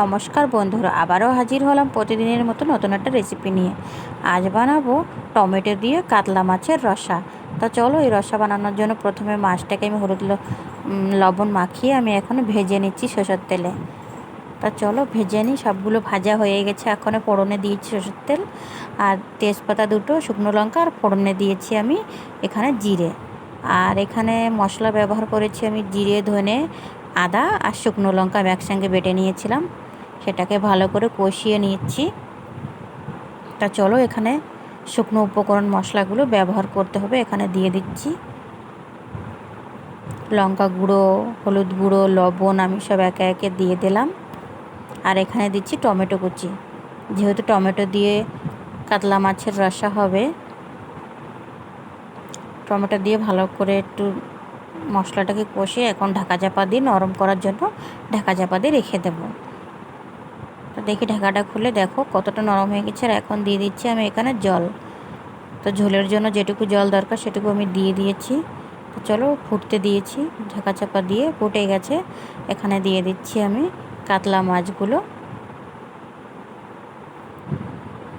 নমস্কার বন্ধুরা, আবারও হাজির হলাম প্রতিদিনের মতো নতুন একটা রেসিপি নিয়ে। আজ বানাবো টমেটো দিয়ে কাতলা মাছের রসা। তো চলো এই রসা বানানোর জন্য প্রথমে মাছটাকে আমি হলুদ লবণ মাখিয়ে আমি এখন ভেজে নিচ্ছি সরষের তেলে। তা চলো ভেজে নিই, সবগুলো ভাজা হয়ে গেছে এখন ফোড়নে দিয়েছি সরষের তেল। আর তেজপাতা দুটো, শুকনো লঙ্কা আর ফোড়নে দিয়েছি আমি এখানে জিরে। আর এখানে মশলা ব্যবহার করেছি আমি জিরে, ধনে, আদা আর শুকনো লঙ্কা আমি একসঙ্গে বেটে নিয়েছিলাম। সেটাকে ভালো করে কষিয়ে নিচ্ছি। তা চলো এখানে শুকনো উপকরণ মশলাগুলো ব্যবহার করতে হবে, এখানে দিয়ে দিচ্ছি। লঙ্কা গুঁড়ো, হলুদ গুঁড়ো, লবণ, আমি সব একে একে দিয়ে দিলাম। আর এখানে দিচ্ছি টমেটো কুচি। যেহেতু টমেটো দিয়ে কাতলা মাছের রসা হবে, টমেটো দিয়ে ভালো করে একটু মশলাটাকে কষে এখন ঢাকা চাপা দিয়ে নরম করার জন্য ঢাকা চাপা দিয়ে রেখে দেবো। তো দেখি ঢাকাটা খুলে দেখো, কতটা নরম হয়ে গেছে। আর এখন দিয়ে দিচ্ছি আমি এখানে জল। তো ঝোলের জন্য যেটুকু জল দরকার সেটুকু আমি দিয়ে দিয়েছি। তো চলো ফুটতে দিয়েছি, ঢাকা চাপা দিয়ে ফুটে গেছে। এখানে দিয়ে দিচ্ছি আমি কাতলা মাছগুলো।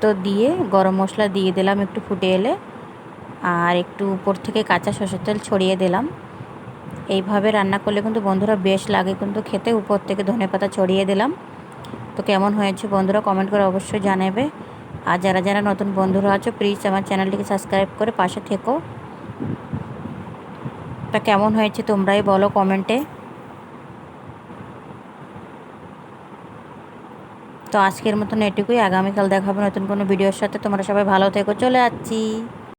তো দিয়ে গরম মশলা দিয়ে দিলাম একটু ফুটে এলে। আর একটু উপর থেকে কাঁচা সরষের তেল ছড়িয়ে দিলাম। এইভাবে রান্না করলে কিন্তু বন্ধুরা বেশ লাগে, কিন্তু খেতে উপর থেকে ধনে পাতা ছড়িয়ে দিলাম। তো কেমন হয়েছে বন্ধুরা কমেন্ট করে অবশ্যই জানাবে। আর যারা যারা নতুন বন্ধুরা আছো প্লিজ আমার চ্যানেলটিকে সাবস্ক্রাইব করে পাশে থেকো। তা কেমন হয়েছে তোমরাই বলো কমেন্টে তো আজকের মতন এটুকুই। আগামীকাল দেখাবো নতুন কোনো ভিডিওর সাথে। তোমরা সবাই ভালো থেকো। চলে যাচ্ছি